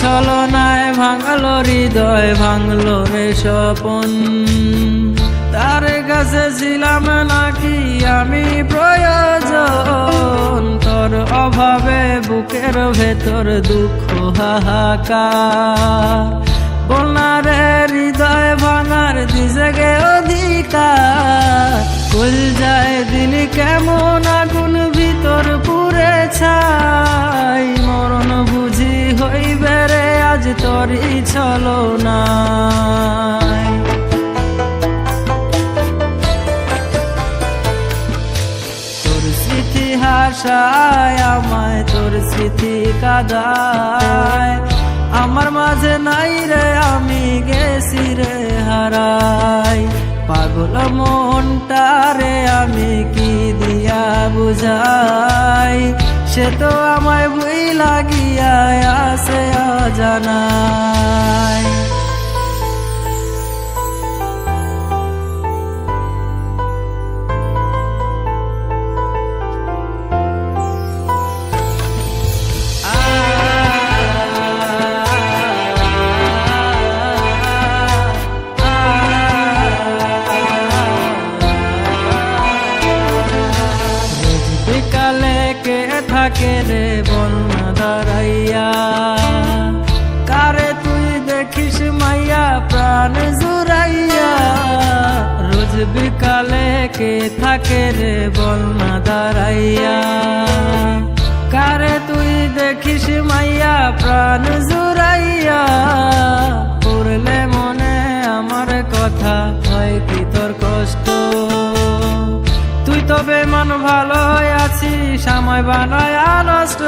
ছলনায় ভাঙলো হৃদয়, ভাঙলো রে স্বপন। তার কাছে ছিলাম নাকি আমি প্রয়োজন? তোর অভাবে বুকের ভেতর দুঃখ হাহাকার। বলনারে হৃদয় ভাঙার দিছে গে অধিকার। কুল যায় দিল কেমন আগুন ভিতর পুরে ছাই। রে আজ তোরই চলো না তোর স্মৃতি হাসায় আমায়, তোর স্মৃতি কাদায়। আমার মাঝে নাই রে, আমি গেছি তো আমায় বই লাগিয়া আসে অজানায় কে থাকে রে বন্যা দাঁড়াইয়া। কারে তুই দেখিস মাইয়া প্রাণ জুড়াইয়া। রোজ বিকালে কে থাকে রে বন্যা দাঁড়াইয়া। কারে তুই দেখিস মাইয়া প্রাণ জুড়াইয়া। পড়লে মনে আমার কথা, হয় কি তোর কষ্ট? তুই মন ভালো আছিস সময় বানায় নষ্ট।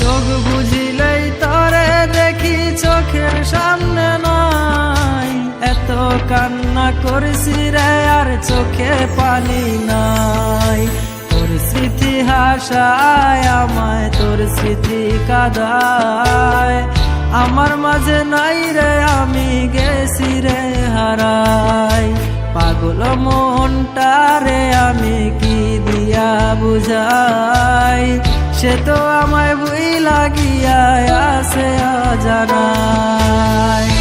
চোখ বুঝিলেই তরে দেখি চোখের সামনে নাই। এত কান্না করেছি রে, আর চোখে পানি নাই। তোর স্মৃতি হাসায় আমায়, তোর স্মৃতি কাদায়। আমার মাঝে নাই রে, আমি গেছি রে হারাই পাগল মনটা রে আমি কি দিয়া বুঝাই? সে তো আমায় বই লাগিয়া আসে অজানায়।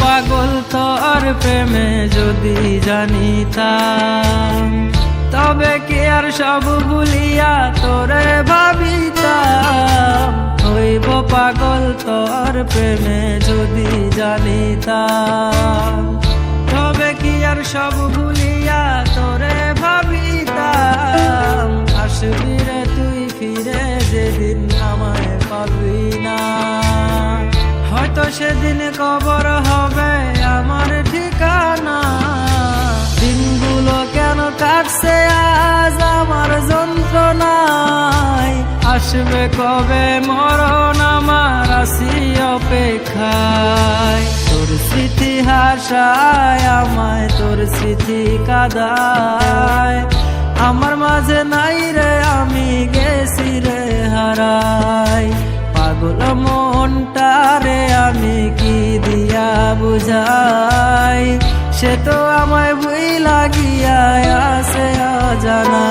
পাগল তোর প্রেমে যদি জানিতাম, তবে কি আর সব ভুলিয়া তোরে ভাবিতাম? হইব পাগল তোর প্রেমে যদি জানিতাম, তবে কি আর সব ভুলিয়া সেদিন কবর হবে আমার ঠিকানা। দিনগুলো কেন কাটছে আজ আমার যন্ত্রণায়? আসবে কবে মরণ আমার আসি অপেক্ষায়? তোর স্মৃতি হাসায়, আমায় তোর স্মৃতি কাদায়। আমার মাঝে নাই রে আমি গেছি তো আমায় বুই লাগিয়া আসে অজানা